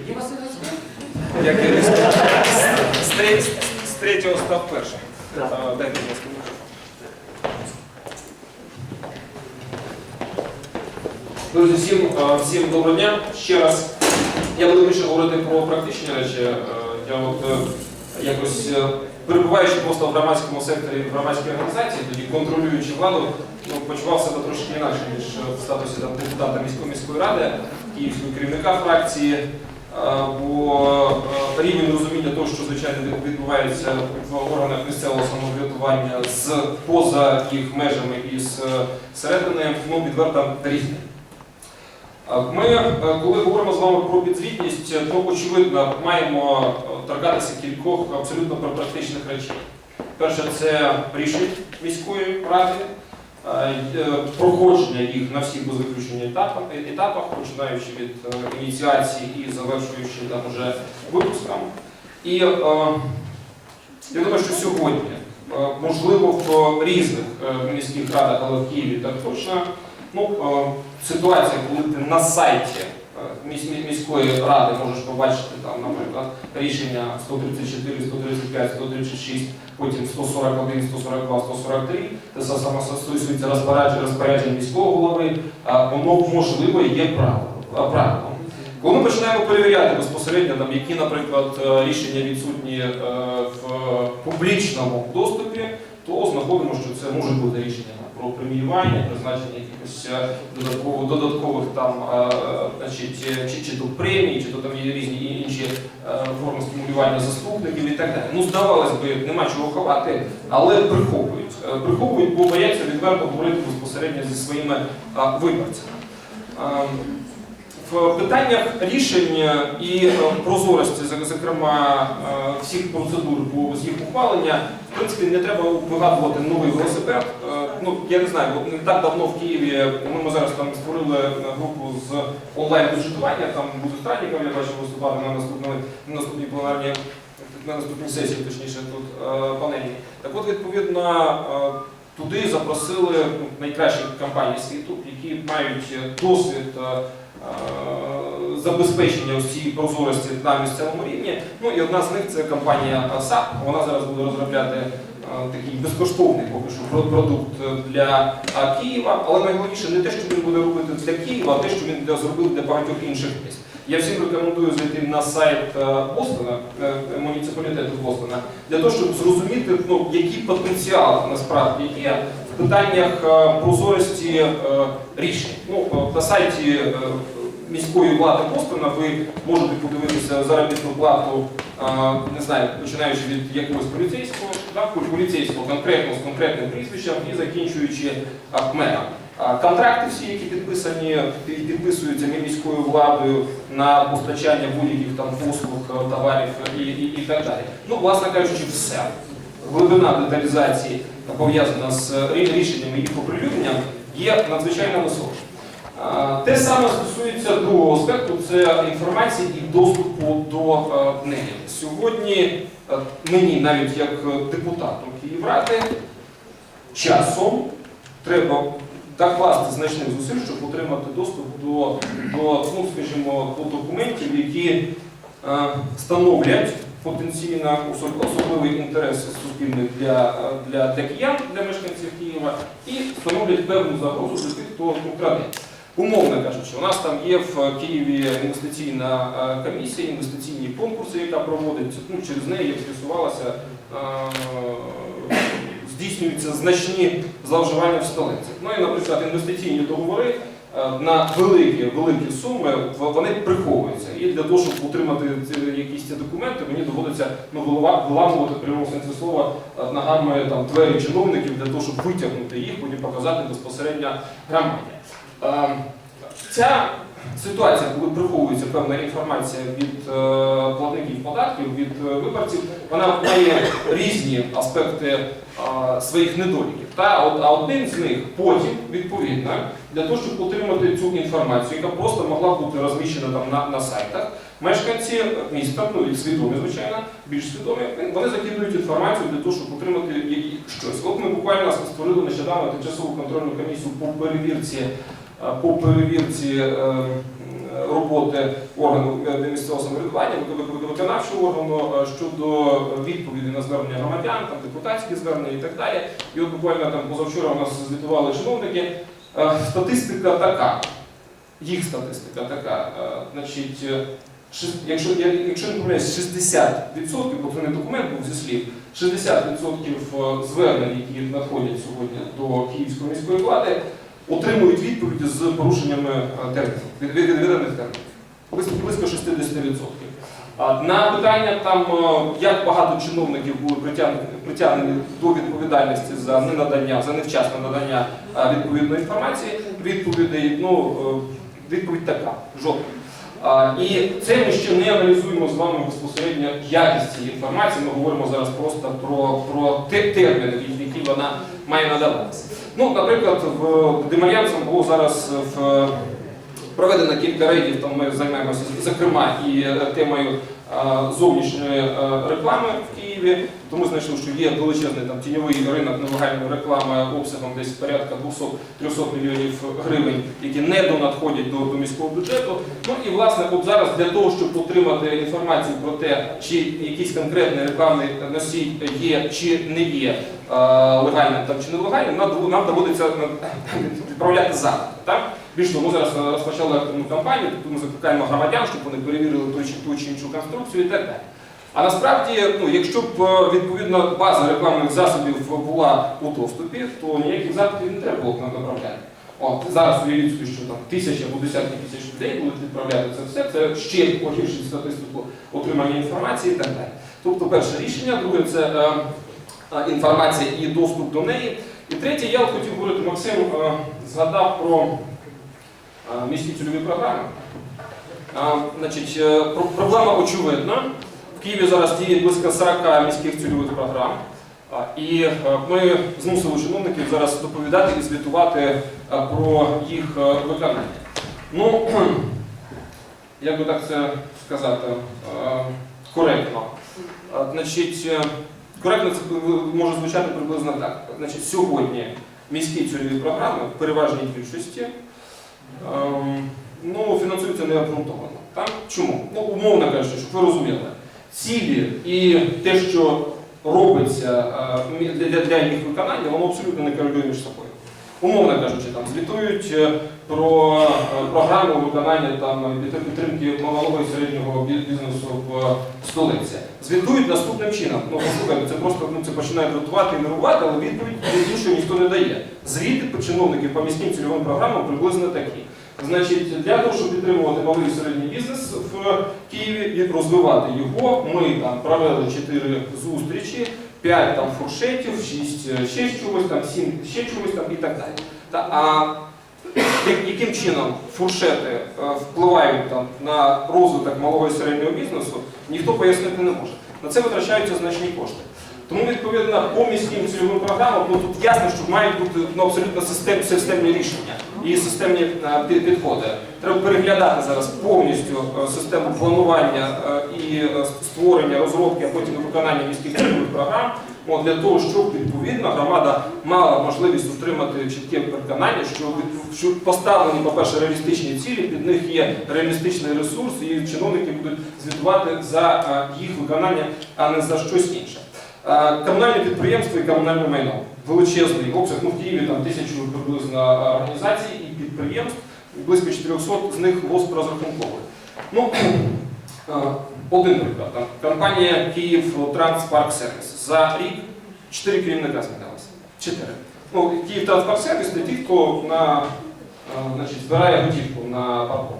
Тоді Василь Як я з, з, тре- з третього став першим. Дайте, будь ласка. Друзі, всім, всім доброго дня. Ще раз я буду більше говорити про практичні речі. Е, Я от е, якось е, перебуваючи просто в громадському секторі в громадській організації, тоді контролюючи владу, ну, почував себе трошки інакше, ніж в статусі там, депутата міської міської ради, київського керівника фракції. Е, Бо е, рівень розуміння того, що звичайно відбувається в органах місцевого самоврядування з поза їх межами і з е, середини, ну відверто різний. Е, Ми, е, коли говоримо з вами про підзвітність, е, то очевидно маємо е, торкатися кількох абсолютно практичних речей. Перше, це рішень міської ради, е, е, проходження їх на всіх без етапах, етапах, починаючи від е, ініціації і завершуючи там уже випуском. І е, я думаю, що сьогодні, е, можливо, в різних е, міських радах, але в Києві так точно, ну, е, ситуація, коли ти на сайті е, міської ради можеш побачити там, наприклад, рішення 134, 135, 136, потім 141, 142, 143, те саме стосується розпоряджень, розпоряджень міського голови, а воно можливо є правилом. Коли ми починаємо перевіряти безпосередньо, там, які, наприклад, е, рішення відсутні е, в публічному доступі, то знаходимо, що це може бути рішення про преміювання, призначення якихось е, додатково, додаткових там, е, значить, е, чи, чи то премій, чи то там є різні інші е, форми стимулювання заступників і так далі. Ну, здавалось би, нема чого ховати, але приховують. Е, Приховують, бо бояться відверто говорити безпосередньо зі своїми е, виборцями. В питаннях рішень і е, прозорості, зокрема, е, всіх процедур по з їх ухвалення, в принципі, не треба вигадувати новий велосипед. Е, Ну, я не знаю, не так давно в Києві ну, ми зараз там створили групу з онлайн-бюджетування, там буде странником, я бачив виступати на наступній, на наступній пленарній на наступній сесії, точніше, тут панелі. Так от, відповідно, туди запросили ну, найкращі компанії світу, які мають досвід забезпечення ось цієї прозорості на місцевому рівні. Ну і одна з них це компанія САП. Вона зараз буде розробляти е, такий безкоштовний поки що продукт для е, Києва. Але найголовніше не те, що він буде робити для Києва, а те, що він зробив для багатьох інших міст. Я всім рекомендую зайти на сайт е, Бостона, е, муніципалітету Бостона, для того, щоб зрозуміти, ну, який потенціал насправді є питаннях е, прозорості е, рішень. Ну, е, на сайті міської влади Бостона ви можете подивитися заробітну плату, не знаю, починаючи від якогось поліцейського, так, поліцейського конкретно з конкретним прізвищем і закінчуючи е, Контракти всі, які підписані, підписуються міською владою на постачання будь-яких там послуг, товарів і, і, і так далі. Ну, власне кажучи, все. Глибина деталізації пов'язана з рішеннями і оприлюдненням є надзвичайно висока. Те саме стосується другого аспекту це інформації і доступу до е, неї. Сьогодні е, мені, навіть як депутату Київради, часом треба докласти значних зусиль, щоб отримати доступ до, до, ну, скажімо, до документів, які е, становлять потенційно особливий інтерес суспільний для, для, для для мешканців Києва, і становлять певну загрозу для тих, хто краде. Умовно кажучи, у нас там є в Києві інвестиційна е, комісія, інвестиційні конкурси, яка проводиться. Ну, через неї, як з'ясувалося, е, здійснюються значні зловживання в столиці. Ну і, наприклад, інвестиційні договори на великі, великі суми вони приховуються. І для того, щоб отримати ці- якісь ці документи, мені доводиться ну, виламувати в прямому сенсі слова е, ногами там, двері чиновників для того, щоб витягнути їх, потім показати безпосередньо громаді. Е, Ця ситуація, коли приховується певна інформація від е, платників податків, від е, виборців, вона має різні аспекти е, своїх недоліків. А один з них потім, відповідно, для того, щоб отримати цю інформацію, яка просто могла бути розміщена там на, на сайтах, мешканці міста, ну і свідомі, звичайно, більш свідомі, вони закидують інформацію для того, щоб отримати щось. От ми буквально створили нещодавно тимчасову контрольну комісію по перевірці по перевірці е, роботи органу е, місцевого самоврядування, вик- вик- виконавчого органу е, щодо відповіді на звернення громадян, там депутатські звернення і так далі. І от буквально там позавчора у нас звітували чиновники. Е, Статистика така. Їх статистика така. е, Значить, е, якщо, якщо не помиляюсь, 60%, бо це не документ був зі слів, 60% звернень, які надходять сьогодні до Київської міської влади, отримують відповіді з порушеннями е, термінів, від- від- термінів. Близько, близько 60%. На питання там, е, як багато чиновників були притягнені, до відповідальності за ненадання, за невчасне надання е, відповідної інформації, відповідей, ну, відповідь така, жодна. І це ми ще не аналізуємо з вами безпосередньо якість цієї інформації. Ми говоримо зараз просто про, про те- терміни, які вона має надаватися. Ну, наприклад, в Демальянцем було зараз в проведено кілька рейдів, там ми займаємося зокрема і е, темою е, зовнішньої е, реклами в Києві. Тому знайшли, що є величезний там тіньовий ринок нелегальної реклами обсягом десь порядка 200-300 мільйонів гривень, які не донадходять до, до міського бюджету. Ну і власне, от зараз для того, щоб отримати інформацію про те, чи якийсь конкретний рекламний носій є чи не є е, легальним там чи нелегальним, нам, доводиться е, відправляти запити. Так? Більш ми зараз е, розпочали активну кампанію, тобто ми закликаємо громадян, щоб вони перевірили ту чи ту чи іншу конструкцію і так далі. А насправді, ну, якщо б е, відповідно база рекламних засобів була у доступі, то ніяких запитів не треба було б нам направляти. От зараз уявіть що там тисячі або десятки тисяч людей будуть відправляти це все. Це ще погіршить статистику отримання інформації і так далі. Тобто, перше рішення, друге це е, е, інформація і доступ до неї. І третє, я хотів говорити, Максим е, згадав про міські цільові програми. Значить, е, проблема очевидна. В Києві зараз діє близько 40 міських цільових програм. І е, ми змусили чиновників зараз доповідати і звітувати е, про їх виконання. Ну, як би так це сказати, коректно. Значить, коректно це може звучати приблизно так. Значить, сьогодні міські цільові програми в переважній більшості ну, фінансуються необґрунтовано. Так? Чому? Ну, умовно кажучи, щоб ви розуміли, цілі і те, що робиться е, для, для їх виконання, воно абсолютно не корелює між собою. Умовно кажучи, там звітують е, про е, програму виконання там підтримки малого і середнього бізнесу в столиці. Звітують наступним чином. Ну послухайте, це просто ну це починає дратувати і нервувати, але відповідь іншої ніхто не дає. Звіти по чиновників по міським цільовим програмам приблизно такі. Значить, для того, щоб підтримувати малий і середній бізнес в Києві і розвивати його, ми там провели 4 зустрічі, 5 там фуршетів, 6 ще чогось, там 7 ще чогось там і так далі. Та, а яким чином фуршети е, впливають там, на розвиток малого і середнього бізнесу, ніхто пояснити не може. На це витрачаються значні кошти. Тому, відповідно, по міським цільовим програмам ну, тут ясно, що мають бути ну, абсолютно систем, системні рішення і системні е, підходи. Треба переглядати зараз повністю е, систему планування е, і створення, розробки, а потім виконання міських цільових програм. Для того, щоб відповідно громада мала можливість отримати чітке переконання, що, поставлені, по-перше, реалістичні цілі, під них є реалістичний ресурс, і чиновники будуть звітувати за їх виконання, а не за щось інше. Комунальне підприємство і комунальне майно. Величезний обсяг, ну в Києві там тисячу приблизно організацій і підприємств, близько 400 з них розрахункових. Ну, е, один приклад. Компанія Київ Транспарк Сервіс. За рік 4 керівника змінилося. 4. Ну, Київ Транспарк Сервіс це ті, хто на, е, значить, збирає готівку на парковках.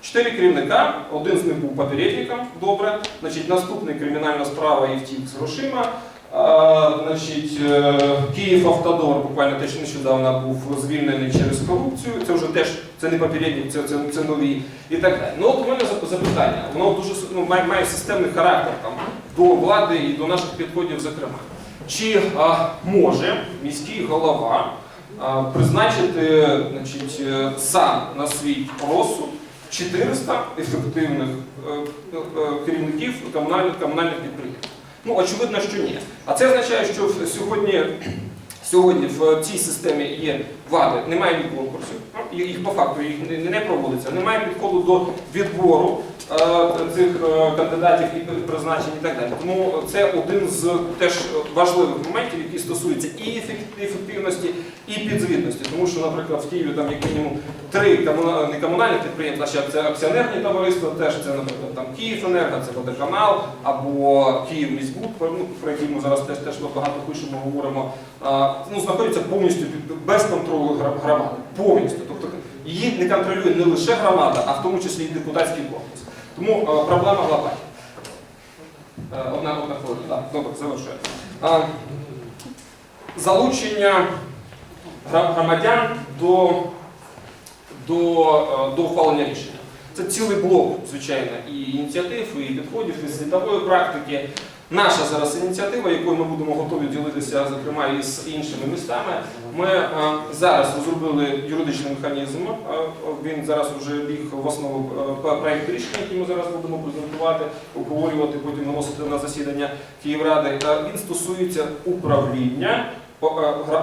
Чотири керівника, один з них був попередником, добре. Значить, наступний кримінальна справа і втік з грошима. А, значить, е, Київ Автодор буквально теж нещодавно був звільнений через корупцію. Це вже теж це не попередник, це, це, це нові і так далі. Ну от у мене запитання, воно дуже ну, має, має системний характер там, до влади і до наших підходів, зокрема. Чи а, може міський голова а, призначити значить, е, сам на свій розсуд 400 ефективних е, е, е, керівників комунальних, комунальних підприємств? Ну, очевидно, що ні. А це означає, що сьогодні Сьогодні в цій системі є вади, немає ні конкурсів, ну, їх по факту їх не, проводиться, немає підходу до відбору е, цих е, кандидатів і призначень і так далі. Тому це один з теж важливих моментів, які стосуються і ефективності, і підзвітності. Тому що, наприклад, в Києві там як мінімум три комуна- не комунальні підприємства, а ще акці- акціонерні товариства, теж це, наприклад, там Київенерго, це водоканал або Київміськбуд, ну, про який ми зараз теж, теж багато пишемо, говоримо, а, ну, знаходяться повністю під без контролю громади. Повністю. Тобто її не контролює не лише громада, а в тому числі і депутатський корпус. Тому е, проблема глобальна. Е, Одна одна хвилина. Так, добре, завершую. А, Залучення громадян до, до, е, до ухвалення рішення. Це цілий блок, звичайно, і ініціатив, і підходів, і світової практики. Наша зараз ініціатива, якою ми будемо готові ділитися, зокрема із іншими містами. Ми е, зараз розробили юридичний механізм. е, Він зараз вже ліг в основу проекту рішення, який ми зараз будемо презентувати, обговорювати, потім виносити на засідання Київради. Він стосується управління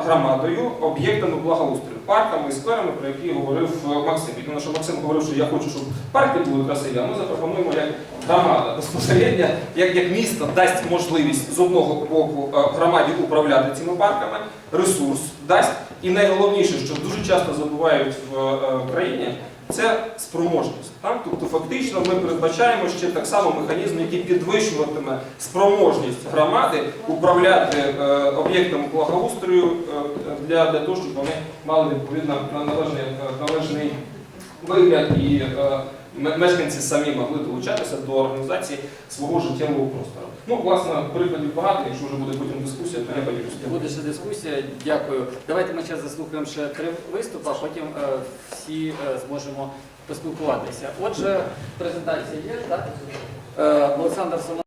громадою об'єктами благоустрою, парками і скверами, про які говорив е, Максим. І Тому що Максим говорив, що я хочу, щоб парки були красиві, а ми запропонуємо як громада безпосередньо, як, як місто дасть можливість з одного боку е, громаді управляти цими парками, ресурс дасть. І найголовніше, що дуже часто забувають в е, країні, це спроможність. Так? Тобто фактично ми передбачаємо ще так само механізм, який підвищуватиме спроможність громади управляти е, об'єктами благоустрою е, для, для того, щоб вони мали відповідно на- належний, е, належний вигляд і е, мешканці самі могли долучатися до організації свого життєвого простору. Ну, власне, прикладів багато, якщо вже буде потім дискусія, то я поділюся. Буде ще дискусія. Дякую. Давайте ми зараз заслухаємо ще три виступи, а потім е, всі е, зможемо поспілкуватися. Отже, презентація є, так? Олександр Соломон.